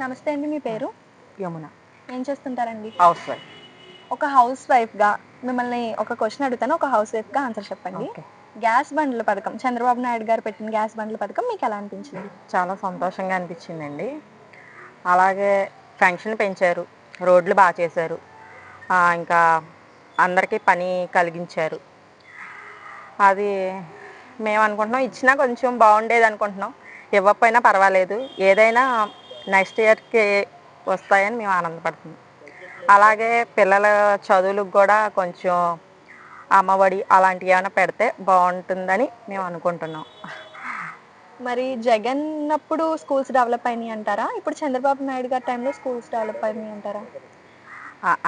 నమస్తే అండి మీ పేరు? యమున. ఏం చేస్తుంటారండి? House wife. ఒక హౌస్ వైఫ్గా మిమ్మల్ని ఒక క్వశ్చన్ అడుగుతాను ఒక హౌస్ వైఫ్గా ఆన్సర్ చెప్పండి. గ్యాస్ బండ్ల పథకం చంద్రబాబు నాయుడు గారు పెట్టిన గ్యాస్ బండ్ల పథకం మీకు ఎలా అనిపించింది? చాలా సంతోషంగా అనిపించిందండి. అలాగే పెన్షన్ పెంచారు రోడ్లు బాగా చేశారు ఇంకా అందరికీ పని కలిగించారు. అది మేము అనుకుంటున్నాం ఇచ్చినా కొంచెం బాగుండేది అనుకుంటున్నాం. ఇవ్వకపోయినా పర్వాలేదు ఏదైనా నెక్స్ట్ ఇయర్కి వస్తాయని మేము ఆనందపడుతున్నాం. అలాగే పిల్లల చదువులకు కూడా కొంచెం అమ్మఒడి అలాంటివి ఏమైనా పెడితే బాగుంటుందని మేము అనుకుంటున్నాం. మరి జగన్ అప్పుడు స్కూల్స్ డెవలప్ అయినాయి అంటారా? ఇప్పుడు చంద్రబాబు నాయుడు గారి టైంలో స్కూల్స్ డెవలప్ అయినాయి అంటారా?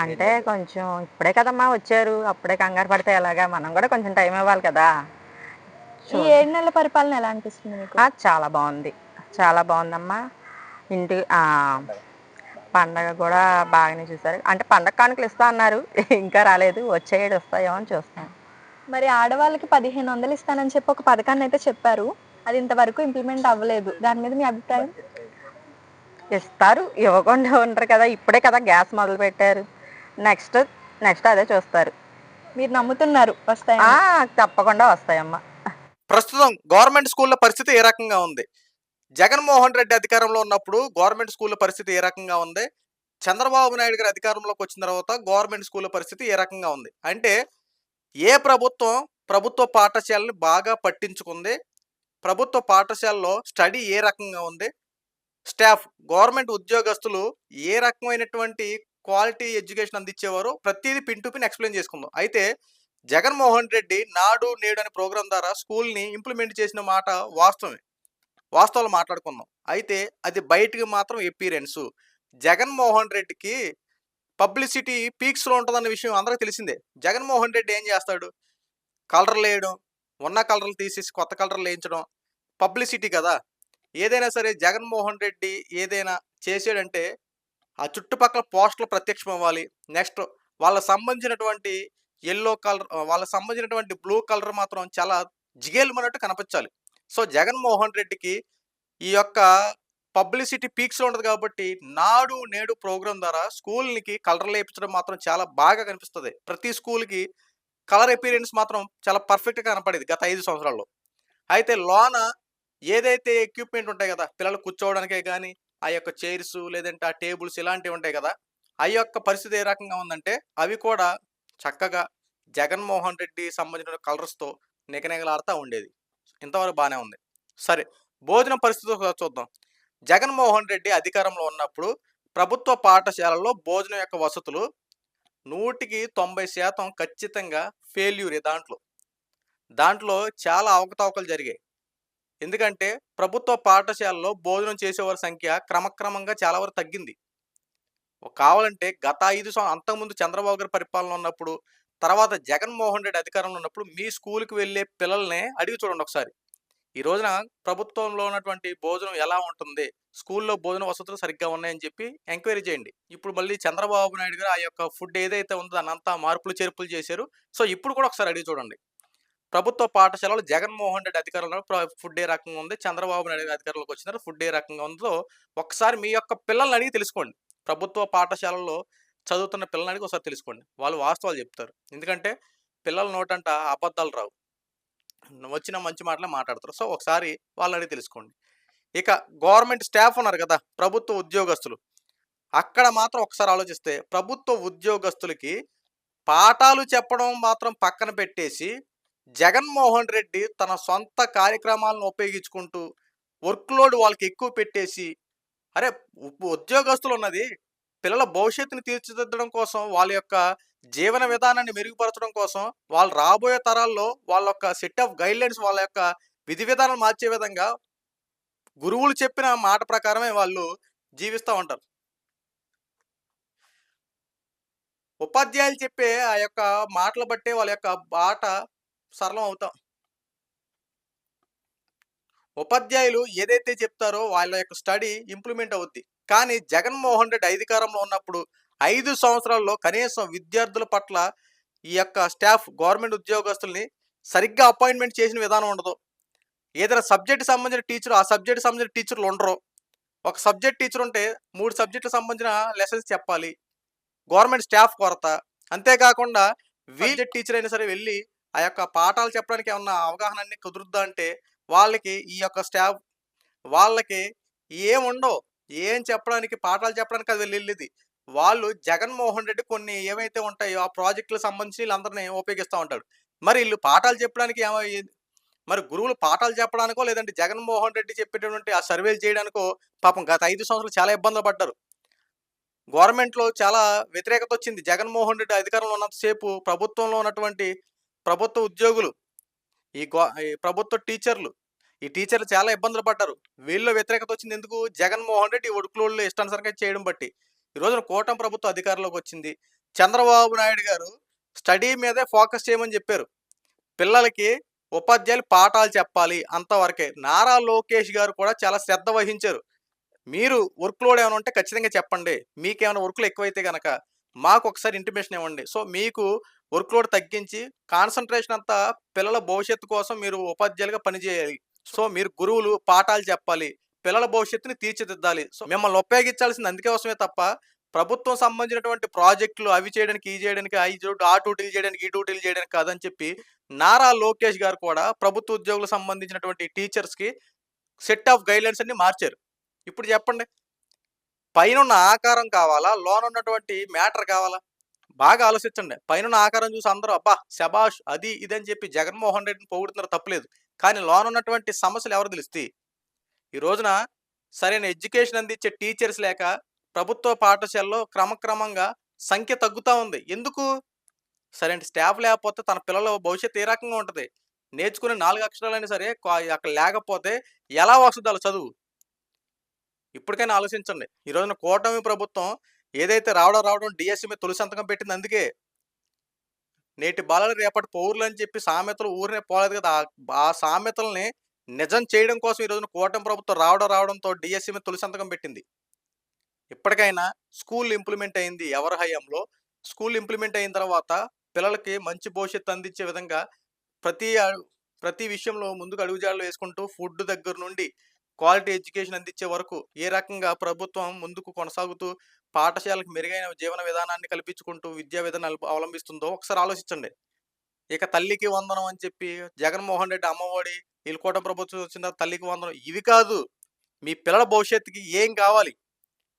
అంటే కొంచెం ఇప్పుడే కదమ్మా వచ్చారు. అప్పుడే కంగారు పడితే ఎలాగా? మనం కూడా కొంచెం టైం ఇవ్వాలి కదా. ఈ ఏడు నెలల పరిపాలన ఎలా అనిపిస్తుంది మీకు? చాలా బాగుంది. చాలా బాగుందమ్మా. ఇంటి ఆ, పండగ కూడా బాగానే చూసారు అంటే పండగ కానుకలు ఇస్తా అన్నారు. ఇంకా రాలేదు. వచ్చే ఏడు వస్తాయో అని చూస్తాం. మరి ఆడవాళ్ళకి పదిహేను వందలు ఇస్తానని చెప్పి ఒక పథకాన్ని అయితే చెప్పారు. అది ఇంతవరకు ఇంప్లిమెంట్ అవ్వలేదు. దాని మీద మీ అభిప్రాయం? ఇస్తారు. ఇవ్వకుండా ఉంటారు కదా. ఇప్పుడే కదా గ్యాస్ మొదలు పెట్టారు. నెక్స్ట్ నెక్స్ట్ అదే చూస్తారు. మీరు నమ్ముతున్నారు వస్తాయని. ఆ, తప్పకుండా వస్తాయమ్మా. ప్రస్తుతం గవర్నమెంట్ స్కూళ్ళ పరిస్థితి ఏ రకంగా ఉంది? జగన్మోహన్ రెడ్డి అధికారంలో ఉన్నప్పుడు గవర్నమెంట్ స్కూళ్ళ పరిస్థితి ఏ రకంగా ఉంది? చంద్రబాబు నాయుడు గారి అధికారంలోకి వచ్చిన తర్వాత గవర్నమెంట్ స్కూళ్ళ పరిస్థితి ఏ రకంగా ఉంది? అంటే ఏ ప్రభుత్వం ప్రభుత్వ పాఠశాలని బాగా పట్టించుకుంది? ప్రభుత్వ పాఠశాలలో స్టడీ ఏ రకంగా ఉంది? స్టాఫ్ గవర్నమెంట్ ఉద్యోగస్తులు ఏ రకమైనటువంటి క్వాలిటీ ఎడ్యుకేషన్ అందించేవారు? ప్రతిదీ పిన్ టు పిన్ ఎక్స్ప్లెయిన్ చేసుకుందాం. అయితే జగన్మోహన్ రెడ్డి నాడు నేడు అనే ప్రోగ్రాం ద్వారా స్కూల్ని ఇంప్లిమెంట్ చేసిన మాట వాస్తవమే. వాస్తవాలు మాట్లాడుకుందాం. అయితే అది బయటికి మాత్రం ఎపీరెన్స్. జగన్మోహన్ రెడ్డికి పబ్లిసిటీ పీక్స్లో ఉంటుందన్న విషయం అందరికీ తెలిసిందే. జగన్మోహన్ రెడ్డి ఏం చేస్తాడు? కలర్లు వేయడం ఉన్న కలర్లు తీసేసి కొత్త కలర్లు వేయించడం పబ్లిసిటీ కదా! ఏదైనా సరే జగన్మోహన్ రెడ్డి ఏదైనా చేసాడంటే ఆ చుట్టుపక్కల పోస్టులు ప్రత్యక్షం అవ్వాలి. నెక్స్ట్ వాళ్ళకి సంబంధించినటువంటి ఎల్లో కలర్ వాళ్ళకి సంబంధించినటువంటి బ్లూ కలర్ మాత్రం చాలా జిగేలమన్నట్టు కనిపించాలి. సో జగన్మోహన్ రెడ్డికి ఈ యొక్క పబ్లిసిటీ పీక్స్లో ఉండదు కాబట్టి నాడు నేడు ప్రోగ్రాం ద్వారా స్కూల్కి కలర్లు వేయించడం మాత్రం చాలా బాగా కనిపిస్తుంది. ప్రతి స్కూల్కి కలర్ ఎపీరియన్స్ మాత్రం చాలా పర్ఫెక్ట్గా కనపడేది గత ఐదు సంవత్సరాల్లో. అయితే లోన ఏదైతే ఎక్విప్మెంట్ ఉంటాయి కదా పిల్లలు కూర్చోవడానికే కానీ ఆ యొక్క చైర్స్ లేదంటే ఆ టేబుల్స్ ఇలాంటివి ఉంటాయి కదా ఆ యొక్క పరిస్థితి ఏ రకంగా ఉందంటే అవి కూడా చక్కగా జగన్మోహన్ రెడ్డి సంబంధించిన కలర్స్తో నిగనిగలాడుతూ ఉండేది. ఇంతవరకు బాగానే ఉంది. సరే భోజనం పరిస్థితి చూద్దాం. జగన్మోహన్ రెడ్డి అధికారంలో ఉన్నప్పుడు ప్రభుత్వ పాఠశాలల్లో భోజనం యొక్క వసతులు నూటికి తొంభై శాతం ఖచ్చితంగా ఫెయిల్యూరే దాంట్లో. దాంట్లో చాలా అవకతవకలు జరిగాయి. ఎందుకంటే ప్రభుత్వ పాఠశాలలో భోజనం చేసేవారి సంఖ్య క్రమక్రమంగా చాలా వరకు తగ్గింది. కావాలంటే గత ఐదు సంవత్సరం అంతకుముందు చంద్రబాబు గారి పరిపాలన ఉన్నప్పుడు తర్వాత జగన్మోహన్ రెడ్డి అధికారంలో ఉన్నప్పుడు మీ స్కూల్కి వెళ్ళే పిల్లల్ని అడిగి చూడండి ఒకసారి. ఈ రోజున ప్రభుత్వంలో ఉన్నటువంటి భోజనం ఎలా ఉంటుంది? స్కూల్లో భోజన వసతులు సరిగ్గా ఉన్నాయని చెప్పి ఎంక్వైరీ చేయండి. ఇప్పుడు మళ్ళీ చంద్రబాబు నాయుడు గారు ఆ యొక్క ఫుడ్ ఏదైతే ఉందో దానంతా మార్పులు చేర్పులు చేశారు. సో ఇప్పుడు కూడా ఒకసారి అడిగి చూడండి. ప్రభుత్వ పాఠశాలలో జగన్మోహన్ రెడ్డి అధికారంలో ఫుడ్ ఏ రకంగా ఉంది? చంద్రబాబు నాయుడు అధికారంలోకి వచ్చినారు. ఫుడ్ ఏ రకంగా ఉందో ఒకసారి మీ యొక్క పిల్లల్ని అడిగి తెలుసుకోండి. ప్రభుత్వ పాఠశాలల్లో చదువుతున్న పిల్లల్ని ఒకసారి తెలుసుకోండి. వాళ్ళు వాస్తవాలు చెప్తారు. ఎందుకంటే పిల్లల నోటంట అబద్ధాలు రావు. వచ్చిన మంచి మాటలే మాట్లాడతారు. సో ఒకసారి వాళ్ళని తెలుసుకోండి. ఇక గవర్నమెంట్ స్టాఫ్ ఉన్నారు కదా ప్రభుత్వ ఉద్యోగస్తులు. అక్కడ మాత్రం ఒకసారి ఆలోచిస్తే ప్రభుత్వ ఉద్యోగస్తులకి పాఠాలు చెప్పడం మాత్రం పక్కన పెట్టేసి జగన్మోహన్ రెడ్డి తన సొంత కార్యక్రమాలను ఉపయోగించుకుంటూ వర్క్ లోడ్ వాళ్ళకి ఎక్కువ పెట్టేసి అరే ఉ- ఉద్యోగస్తులు ఉన్నది పిల్లల భవిష్యత్తుని తీర్చిదిద్దడం కోసం వాళ్ళ యొక్క జీవన విధానాన్ని మెరుగుపరచడం కోసం వాళ్ళు రాబోయే తరాల్లో వాళ్ళ యొక్క సెట్ ఆఫ్ గైడ్లైన్స్ వాళ్ళ యొక్క విధి విధానాలు మార్చే విధంగా గురువులు చెప్పిన మాట ప్రకారమే వాళ్ళు జీవిస్తూ ఉంటారు. ఉపాధ్యాయులు చెప్పే ఆ యొక్క మాటలు బట్టే వాళ్ళ యొక్క బాట సరళం అవుతాం. ఉపాధ్యాయులు ఏదైతే చెప్తారో వాళ్ళ యొక్క స్టడీ ఇంప్లిమెంట్ అవుద్ది. కానీ జగన్మోహన్ రెడ్డి అధికారంలో ఉన్నప్పుడు ఐదు సంవత్సరాల్లో కనీసం విద్యార్థుల పట్ల ఈ యొక్క స్టాఫ్ గవర్నమెంట్ ఉద్యోగస్తుల్ని సరిగ్గా అపాయింట్మెంట్ చేసిన విధానం ఉండదు. ఏదైనా సబ్జెక్ట్ సంబంధించిన టీచర్ ఆ సబ్జెక్ట్ సంబంధించిన టీచర్లు ఉండరు. ఒక సబ్జెక్ట్ టీచర్ ఉంటే మూడు సబ్జెక్టులకు సంబంధించిన లెసన్స్ చెప్పాలి. గవర్నమెంట్ స్టాఫ్ కొరత. అంతేకాకుండా వీజెట్ టీచర్ అయినా సరే వెళ్ళి ఆ యొక్క పాఠాలు చెప్పడానికి ఏమన్నా అవగాహన అన్ని కుదురుద్దా అంటే వాళ్ళకి ఈ యొక్క స్టాఫ్ వాళ్ళకి ఏం ఉండవు ఏం చెప్పడానికి పాఠాలు చెప్పడానికి అది వెళ్ళేది వాళ్ళు జగన్మోహన్ రెడ్డి కొన్ని ఏమైతే ఉంటాయో ఆ ప్రాజెక్టులకు సంబంధించి వీళ్ళందరినీ ఉపయోగిస్తూ ఉంటాడు. మరి వీళ్ళు పాఠాలు చెప్పడానికి ఏమో మరి గురువులు పాఠాలు చెప్పడానికో లేదంటే జగన్మోహన్ రెడ్డి చెప్పేటటువంటి ఆ సర్వేలు చేయడానికో పాపం గత ఐదు సంవత్సరాలు చాలా ఇబ్బందులు పడ్డారు. గవర్నమెంట్లో చాలా వ్యతిరేకత వచ్చింది. జగన్మోహన్ రెడ్డి అధికారంలో ఉన్నంతసేపు ప్రభుత్వంలో ఉన్నటువంటి ప్రభుత్వ ఉద్యోగులు ఈ గో ఈ ప్రభుత్వ టీచర్లు ఈ టీచర్లు చాలా ఇబ్బందులు పడ్డారు. వీళ్ళలో వ్యతిరేకత వచ్చింది ఎందుకు? జగన్మోహన్ రెడ్డి ఒడుకులోళ్ళు ఇష్టానుసారంగా చేయడం బట్టి. ఈ రోజున కూటమి ప్రభుత్వ అధికారంలోకి వచ్చింది. చంద్రబాబు నాయుడు గారు స్టడీ మీదే ఫోకస్ చేయమని చెప్పారు. పిల్లలకి ఉపాధ్యాయులు పాఠాలు చెప్పాలి అంతవరకే. నారా లోకేష్ గారు కూడా చాలా శ్రద్ధ వహించారు. మీరు వర్క్ లోడ్ ఏమైనా ఉంటే ఖచ్చితంగా చెప్పండి. మీకేమైనా వర్క్లు ఎక్కువైతే కనుక మాకు ఒకసారి ఇంటిమేషన్ ఇవ్వండి. సో మీకు వర్క్ లోడ్ తగ్గించి కాన్సన్ట్రేషన్ అంతా పిల్లల భవిష్యత్తు కోసం మీరు ఉపాధ్యాయులుగా పనిచేయాలి. సో మీరు గురువులు పాఠాలు చెప్పాలి పిల్లల భవిష్యత్తుని తీర్చిదిద్దాలి. సో మిమ్మల్ని ఉపయోగించాల్సింది అందుకే అవసరమే తప్ప ప్రభుత్వం సంబంధించినటువంటి ప్రాజెక్టులు అవి చేయడానికి ఈ చేయడానికి అవి ఆ డ్యూటీలు చేయడానికి ఈ డ్యూటీలు చేయడానికి కాదని చెప్పి నారా లోకేష్ గారు కూడా ప్రభుత్వ ఉద్యోగులకు సంబంధించినటువంటి టీచర్స్కి సెట్ ఆఫ్ గైడ్లైన్స్ అన్ని మార్చారు. ఇప్పుడు చెప్పండి పైన ఉన్న ఆకారం కావాలా లోన ఉన్నటువంటి మ్యాటర్ కావాలా? బాగా ఆలోచించండి పైన ఆకారం చూసి అందరూ అబ్బా శబాష్ అది ఇది అని చెప్పి జగన్మోహన్ రెడ్డిని పోగొడుతున్నారు తప్పలేదు. కానీ లోన ఉన్నటువంటి సమస్యలు ఎవరు తెలుస్తాయి? ఈ రోజున సరైన ఎడ్యుకేషన్ అందించే టీచర్స్ లేక ప్రభుత్వ పాఠశాలలో క్రమక్రమంగా సంఖ్య తగ్గుతూ ఉంది. ఎందుకు? సరైన స్టాఫ్ లేకపోతే తన పిల్లల భవిష్యత్తు ఏ రకంగా ఉంటుంది? నేర్చుకునే నాలుగు అక్షరాలైనా సరే అక్కడ లేకపోతే ఎలా వస్తుంది వాళ్ళ చదువు? ఇప్పటికైనా ఆలోచించండి. ఈ రోజున కూటమి ప్రభుత్వం ఏదైతే రావడం రావడం డిఎస్సి మీద తొలి సంతకం పెట్టింది అందుకే నేటి బాలలు రేపటి పౌరులు అని చెప్పి సామెతలు ఊరినే పోలేదు కదా. ఆ- సామెతల్ని నిజం చేయడం కోసం ఈ రోజున కూటమి ప్రభుత్వం రావడం రావడంతో డిఎస్సి మీద తొలి సంతకం పెట్టింది. ఇప్పటికైనా స్కూల్ ఇంప్లిమెంట్ అయింది ఎవరి హయాంలో? స్కూల్ ఇంప్లిమెంట్ అయిన తర్వాత పిల్లలకి మంచి భవిష్యత్తు అందించే విధంగా ప్రతి ప్రతి విషయంలో ముందుకు అడుగుజాడలు వేసుకుంటూ ఫుడ్ దగ్గర నుండి క్వాలిటీ ఎడ్యుకేషన్ అందించే వరకు ఏ రకంగా ప్రభుత్వం ముందుకు కొనసాగుతూ పాఠశాలకు మెరుగైన జీవన విధానాన్ని కల్పించుకుంటూ విద్యా విధానాలు అవలంబిస్తుందో ఒకసారి ఆలోచించండి. ఇక తల్లికి వందనం అని చెప్పి జగన్మోహన్ రెడ్డి అమ్మఒడి వీళ్ళకోట ప్రభుత్వం వచ్చిన తల్లికి వందనం ఇవి కాదు. మీ పిల్లల భవిష్యత్తుకి ఏం కావాలి?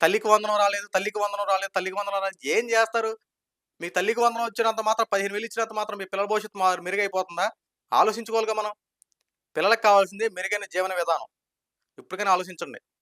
తల్లికి వందనం రాలేదు తల్లికి వందనం రాలేదు తల్లికి వందనం రాలేదు ఏం చేస్తారు? మీ తల్లికి వందనం వచ్చినంత మాత్రం పదిహేను వేలు ఇచ్చినంత మాత్రం మీ పిల్లల భవిష్యత్తు మెరుగైపోతుందా? ఆలోచించుకోవాలిగా మనం. పిల్లలకు కావాల్సిందే మెరుగైన జీవన విధానం. ఇప్పటికైనా ఆలోచించండి.